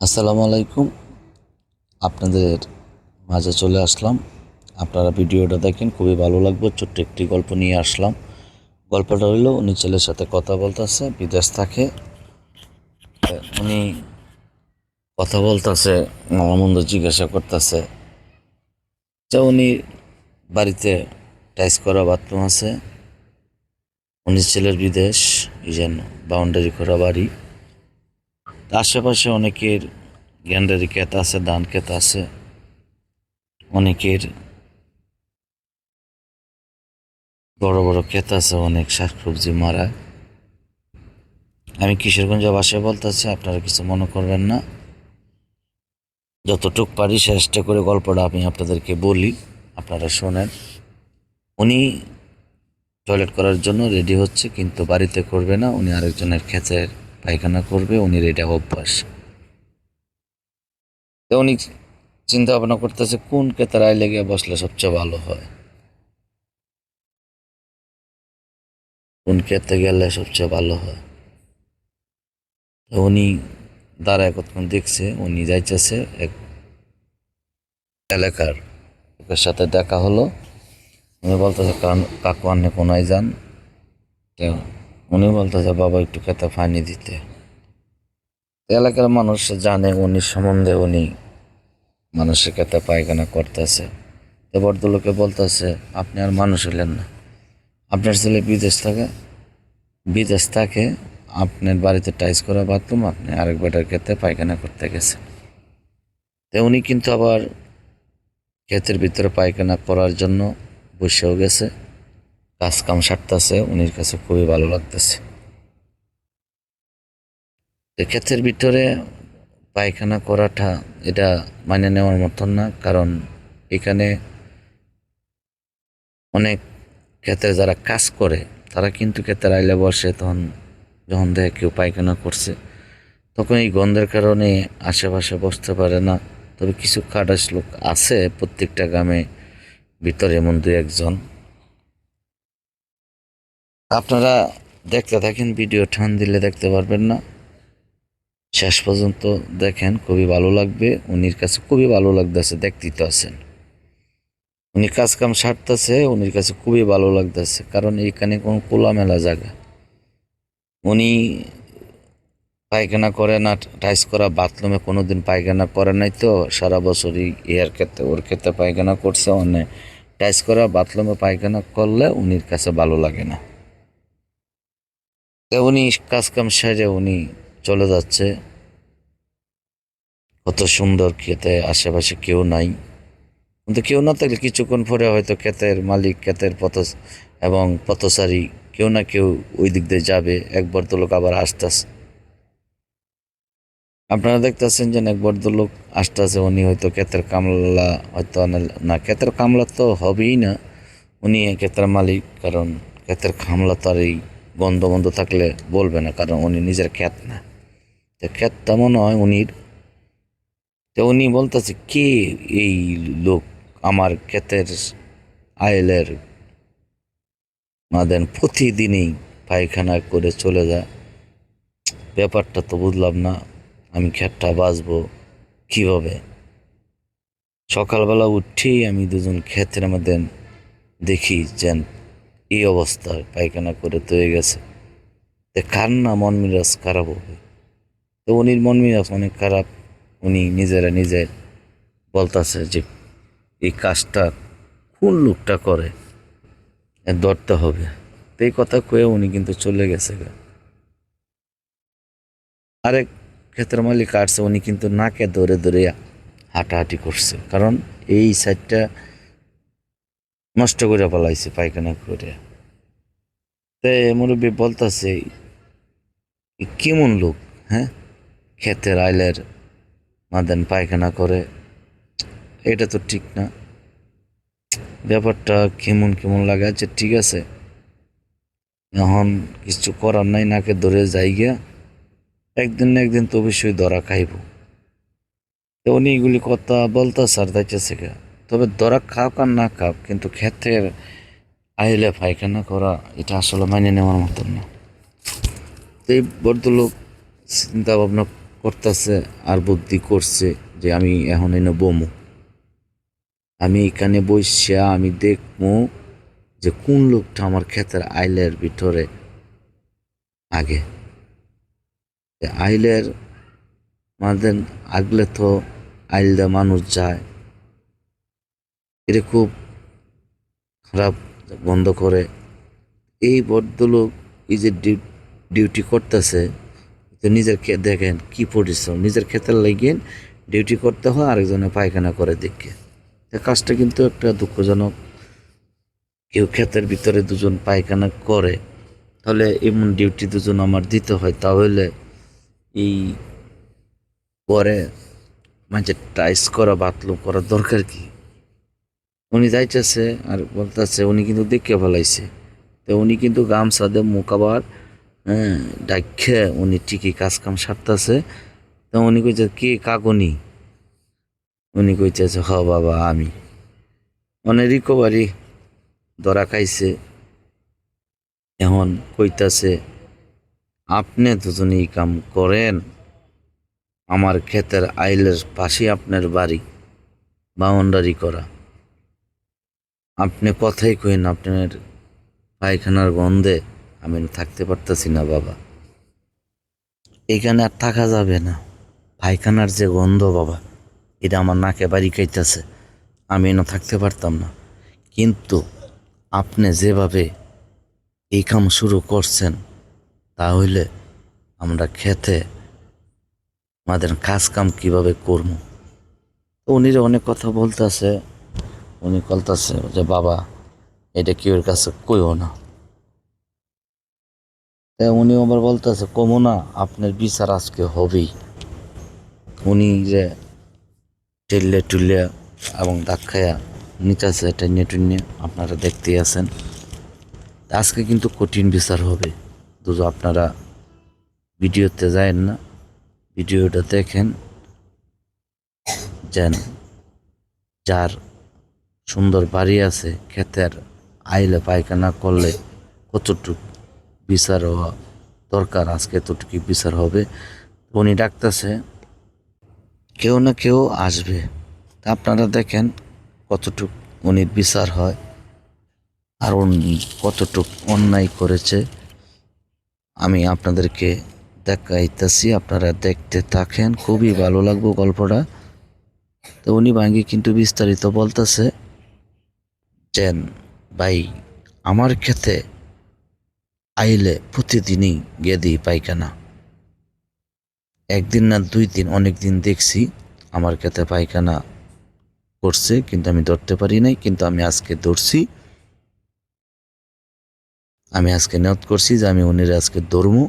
আসসালামু আলাইকুম। আপনাদের মাঝে চলে আসলাম। আপনারা ভিডিওটা দেখেন, খুবই ভালো লাগবে। ছোট্ট একটি গল্প নিয়ে আসলাম। গল্পটা হইল, উনি ছেলের সাথে কথা বলতেছে, বিদেশ থাকে। উনি কথা বলতেছে মন্দ জিজ্ঞাসা করতেছে যে উনি বাড়িতে টাইস করা বাথরুম আছে। উনি ছেলের বিদেশ, এই যেন বাউন্ডারি করা বাড়ি। আশেপাশে অনেকের গ্যান্ডারি ক্ষেত আছে ধান ক্ষেত আছে, অনেকের বড় বড় ক্ষেত আছে, অনেক শাকসবজি মারা। আমি কিশোরগঞ্জ বাসায় বলতেছি, আপনারা কিছু মনে করবেন না। যতটুক পারি চেষ্টা করে গল্পটা আমি আপনাদেরকে বলি, আপনারা শোনেন। উনি টয়লেট করার জন্য রেডি হচ্ছে, কিন্তু বাড়িতে করবে না, উনি আরেকজনের ক্ষেতের পায়খানা করবে, উনি এটা অভ্যাস। তো উনি চিন্তা ভাবনা করতেছে, কোন ক্ষেতের আয় লেগে বসলে সবচেয়ে ভালো হয়? কোন ক্ষেতে গেলে সবচেয়ে ভালো হয়? উনি দাঁড়ায় কতক্ষণ দেখছে, উনি যাইতেছে এক এলাকার লোকের সাথে দেখা হলো। উনি বলতেছে, "কান- কাকু আন্নে কোনায় যান? উনি বলতেছে বাবা, একটু খেতে পানি দিতে। এলাকার মানুষ জানে উনি সম্বন্ধে উনি মানুষের খেতে পায়খানা করতেছে। তো ভদ্রলোকে বলতেছে, আপনি আর মানুষ হলেন না। আপনার ছেলে বিদেশ থাকে বিদেশ থাকে, আপনার বাড়িতে টাইস করা বাথরুম, আপনি আরেক বেটার ক্ষেত্রে পায়খানা করতে গেছে তো উনি কিন্তু আবার ক্ষেতের ভিতরে পায়খানা করার জন্য বসেও গেছে। কাজ কাম সারতেছে, উনির কাছে খুবই ভালো লাগতেছে। ক্ষেতের ভিতরে পায়খানা করাটা এটা মানে নেওয়ার মতন না, কারণ এখানে অনেক ক্ষেত্রে যারা কাজ করে, তারা কিন্তু ক্ষেতের আইলে বসে তখন যখন দেখে কেউ পায়খানা করছে, তখন এই গন্ধের কারণে আশেপাশে বসতে পারে না। তবে কিছু খাটাস লোক আছে প্রত্যেকটা গ্রামে, ভিতরে এমন দু একজন। আপনারা দেখতে থাকেন, ভিডিও টান দিলে দেখতে পারবেন না। শেষ পর্যন্ত দেখেন, খুবই ভালো লাগবে। উনির কাছে খুবই ভালো লাগতেছে, দেখতেই তো আছেন। উনি কাজ কাম সারতেছে, উনির কাছে খুবই ভালো লাগতেছে, কারণ এখানে কোনো খোলামেলা জায়গা। উনি পায়খানা করে না টাইস করা, বাথরুমে কোনো দিন পায়খানা করে নাই তো, সারা বছরই এর ক্ষেত্রে ওর ক্ষেত্রে পায়খানা করছে অনেক টাইস করা, বাথরুমে পায়খানা করলে উনির কাছে ভালো লাগে না। উনি কাজ কাম সেরে উনি চলে যাচ্ছে। কত সুন্দর খেতে আশেপাশে কেউ নাই। কিন্তু কেউ না থাকলে কিছুক্ষণ পরে হয়তো ক্ষেতের মালিক, ক্ষেতের পথ এবং পথচারী কেউ না কেউ ওই দিক দিয়ে যাবে। এক লোক আবার আসতেছে আপনারা দেখতেছেন যে এক লোক আসতেছে উনি হয়তো ক্ষেতের কামলা হয়তো না- ক্ষেতের কামলা তো হবেই না। উনি ক্ষেতের মালিক, কারণ ক্ষেতের কামলা তো আর এই গন্ধ বন্ধ থাকলে বলবে না, কারণ উনি নিজের ক্ষেত না। তো ক্ষেতটা মনে হয় উনির। তো উনি বলতেছে, কে এই লোক আমার ক্ষেতের আয়েলের মাদেন? প্রতিদিনই পায়খানা করে চলে যায়। ব্যাপারটা তো বুঝলাম না, আমি ক্ষেতটা বাঁচবো কীভাবে? সকালবেলা উঠেই আমি দুজন ক্ষেতের মধ্যে দেখি যে এই অবস্থায় পায়খানা করে তৈরি গেছে। তো কার না মন মিরাজ খারাপ হবে? তো উনির মন মিরাজ অনেক খারাপ। উনি নিজেরা নিজে বলতেছে যে, এই কাজটা কোন লোকটা করে? ধরতে হবে। তো এই কথা কয়ে উনি কিন্তু চলে গেছে গা। আরেক ক্ষেত্রের মালিক আসছে, উনি কিন্তু নাকে ধরে ধরে হাঁটাহাঁটি করছে। কারণ এই সাইডটা নষ্ট করে পালাইছে পায়খানা করে। তো মুরব্বী বলতেছে কেমন লোক হ্যাঁ? ক্ষেতের আইলের মাদেন পায়খানা করে। এটা তো ঠিক না। ব্যাপারটা কেমন কেমন লাগে? আচ্ছা ঠিক আছে। এখন কিছু করার নাই, নাকে ধরে যাই গিয়া একদিন না একদিন তো অবশ্যই ধরা খাইব। তো উনি এগুলি কথা বলতে স্যার যাইতেছে গা তবে ধরা খাও আর না খাও কিন্তু ক্ষেত্রের আইলে পায়খানা করা এটা আসলে মানিয়ে নেওয়ার মতন না। এই ভদ্রলোক চিন্তা ভাবনা করতেছে আর বুদ্ধি করছে যে আমি এখন এনে বমু। আমি এখানে বসিয়া আমি দেখব যে কোন লোকটা আমার ক্ষেতের আইলের ভিতরে আগে। আইলের মাঝে আগলে তো আইলদা মানুষ যায় এটা খুব খারাপ বন্ধ করে। এই ভদ্রলোক এই যে ডিউটি করতেছে, তো নিজের দেখেন কি পরিশ্রম, নিজের ক্ষেতের লাগিয়ে ডিউটি করতে হয়, আরেকজনে পায়খানা করে দেখে। কাজটা কিন্তু একটা দুঃখজনক। কেউ ক্ষেতের ভিতরে দুজন পায়খানা করে, তাহলে এমন ডিউটি দুজন আমার দিতে হয়, তাহলে এই পরে মানে টাইস করা, বাথরুম করার দরকার কি? উনি যাইতেছে আর বলতেছে, উনি কিন্তু দেখে ফেলাইছে। তো উনি কিন্তু গামছা দিয়ে মুখ হ্যাঁ ডাইখে উনি ঠিকই কাজ কাম সারতেছে। তো উনি কইছে, কে কাকুনি? উনি কইতেছে, হ বাবা, আমি। মানে রিকভারি ধরা খাইছে। এখন কইতাছে, আপনি দুজনে এই কাম করেন। আমার ক্ষেতের আইলের পাশে আপনার বাড়ি, বাউন্ডারি করা। আপনি কথাই কইন আপনার পায়খানার গন্ধে আমি থাকতে পারতেছি না বাবা। এখানে আর থাকা যাবে না। পায়খানার যে গন্ধ বাবা, এটা আমার নাকে বাড়ি খাইতেছে, আমি না থাকতে পারতাম না। কিন্তু আপনি যেভাবে এই কাম শুরু করছেন, তাহলে আমরা খেতে, আমাদের কাজ কাম কীভাবে করব উনিরা অনেক কথা বলতেছে উনি বলতেছে যে, বাবা, এটা কেউর কাছে কইও না। উনি আবার বলতেছে, কমো না, আপনার বিচার আজকে হবেই। উনি যে টেললে টুললে এবং দাক্ষায়া নিতেছে টেনে টুনে আপনারা দেখতেই আছেন। আজকে কিন্তু কঠিন বিচার হবে। দুটো আপনারা ভিডিওতে যায় না, ভিডিওটা দেখেন, যেন যার সুন্দর বাড়ি আছে ক্ষেতের আইলে পায়খানা করলে কতটুকু বিচার হওয়া দরকার? আজকে এতটুকু বিচার হবে। উনি ডাকতেছে, কেউ না কেউ আসবে। আপনারা দেখেন কতটুক উনি বিচার হয় আর উনি কতটুক অন্যায় করেছে। আমি আপনাদেরকে দেখাইতেছি, আপনারা দেখতে থাকেন। খুবই ভালো লাগবো গল্পটা। তো উনি ভাঙ্গি কিন্তু বিস্তারিত বলতেছে যেন ভাই, আমার ক্ষেতে আইলে প্রতিদিনই গেদি, পায়খানা। একদিন না দুই দিন, অনেক দিন দেখছি আমার ক্ষেতে পায়খানা করছে, কিন্তু আমি ধরতে পারি নাই, কিন্তু আমি আজকে ধরছি। আমি আজকে নিয়ত করছি যে আমি উনির আজকে ধরমু।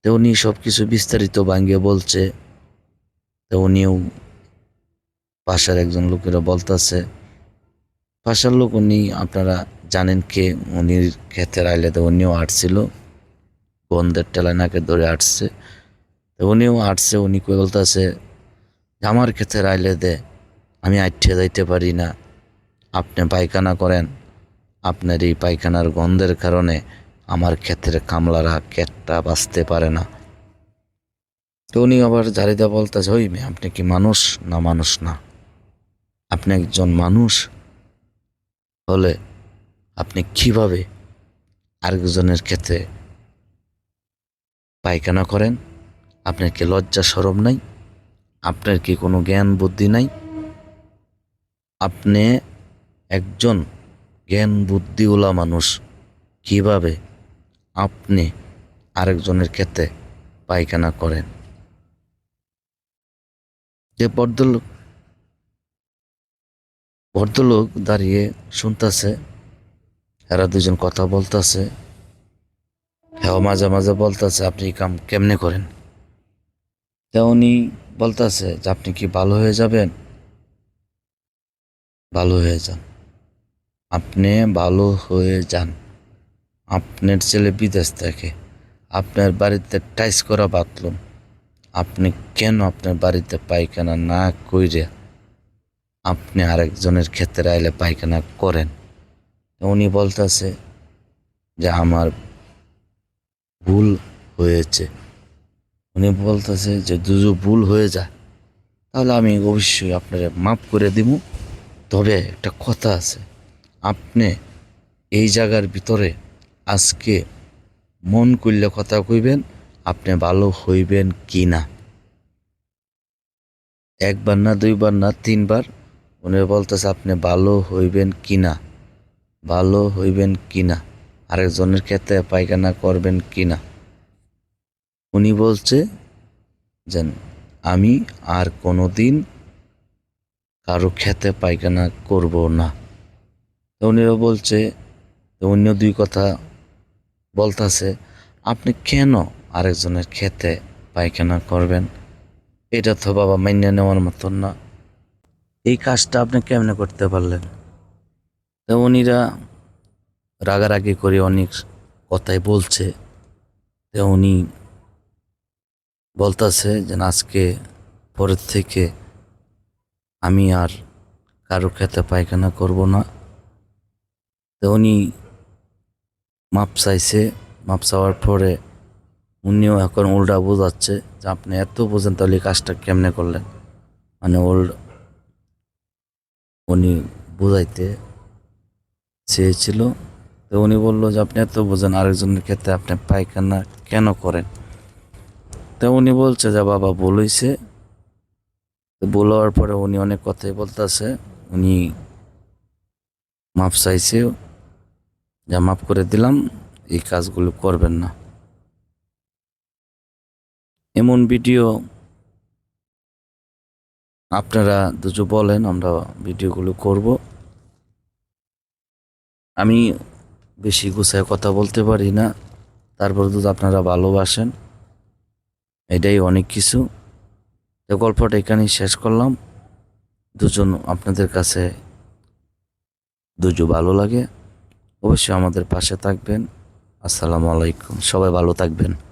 তো উনি সব কিছু বিস্তারিত ভাঙ্গিয়ে বলছে। তো উনিও পাশার একজন লোকেরা বলতেছে পাশার লোক, উনি আপনারা জানেন কে? উনির ক্ষেতের আইলে তো উনিও আটছিল। বন্ধের টেলা নাকে ধরে আটছে। তো উনিও আটছে, উনি কই বলতেছে, আমার ক্ষেতের আইলে দে, আমি আটঠে যাইতে পারি না। আপনি পায়খানা করেন। আপনার এই পায়খানার গন্ধের কারণে আমার ক্ষেতের কামলারা ক্ষেতটা বাঁচতে পারে না। তো উনি আবার জারিদা বলতেছে, ওই মেয়ে, আপনি কি মানুষ না মানুষ না? আপনি একজন মানুষ। হলে আপনি কীভাবে আরেকজনের ক্ষেত্রে পায়খানা করেন? আপনার কি লজ্জা সরম নাই? আপনার কি কোনো জ্ঞান বুদ্ধি নাই? আপনি একজন জ্ঞান বুদ্ধিওয়ালা মানুষ, কীভাবে আপনি আরেকজনের ক্ষেত্রে পায়খানা করেন? যে ভদ্রলোক ভদ্রলোক দাঁড়িয়ে শুনতেছে, এরা দুজন কথা বলতেছে হ্যাঁ মাঝে মাঝে বলতেছে, আপনি কাম কেমনে করেন? তা উনি বলতেছে যে, আপনি কি ভালো হয়ে যাবেন? ভালো হয়ে যান। আপনি ভালো হয়ে যান। আপনার ছেলে বিদেশ থেকে আপনার বাড়িতে টাইস করা বাথরুম। আপনি কেন আপনার বাড়িতে পায়খানা না কইরে আপনি আরেকজনের ক্ষেত্রে আইলে পায়খানা করেন। উনি বলতেছে যে, আমার ভুল হয়েছে। উনি বলতেছে যে দুজো ভুল হয়ে যায়, তাহলে আমি অবশ্যই আপনার মাফ করে দিব তবে একটা কথা আছে, আপনি এই জায়গার ভিতরে আজকে মন করলে কথা কইবেন, আপনি ভালো হইবেন কি না একবার না, দুইবার না, তিনবার উনি বলতেছে, আপনি ভালো হইবেন কি না ভালো হইবেন কি না আরেকজনের ক্ষেত্রে পায়খানা করবেন কি না উনি বলছে যে, আমি আর কোনো দিন কারও খেতে পায়খানা করব না। তো উনিও বলছে অন্য দুই কথা বলতেছে, আপনি কেন আরেকজনের খেতে পায়খানা করবেন? এটা তো বাবা মান্য নেওয়ার মতন না। এই কাজটা আপনি কেমনে করতে পারলেন? তো উনিরা রাগারাগি করে অনেক কথাই বলছে, তো উনি বলতাছে যে আজকে পরের থেকে আমি আর কারও খেতে পায়খানা করব না। তো উনি মাপ চাইছে, মাপ চাওয়ার পরে উনিও এখন উল্টা বোঝাচ্ছে যে, আপনি এত বোঝেন তাহলে কাজটা কেমনে করলেন? মানে ওল্ড উনি বোঝাইতে চেয়েছিল। তো উনি বলল যে, আপনি এত বোঝেন আরেকজনের ক্ষেত্রে আপনি পায়খানা কেন করেন? তো উনি বলছে যে, বাবা বলেছে বলার পরে উনি অনেক কথাই বলতেছে। উনি মাপ চাইছে, যা, মাফ করে দিলাম, এই কাজগুলো করবেন না। এমন ভিডিও আপনারা দুজো বলেন, আমরা ভিডিওগুলো করব। আমি বেশি গুছায় কথা বলতে পারি না। তারপর যদি আপনারা ভালোবাসেন। এটাই অনেক কিছু। তো গল্পটা এখানেই শেষ করলাম। দুজন আপনাদের কাছে দুজো ভালো লাগে। অবশ্যই আমাদের পাশে থাকবেন। আসসালামু আলাইকুম। সবাই ভালো থাকবেন।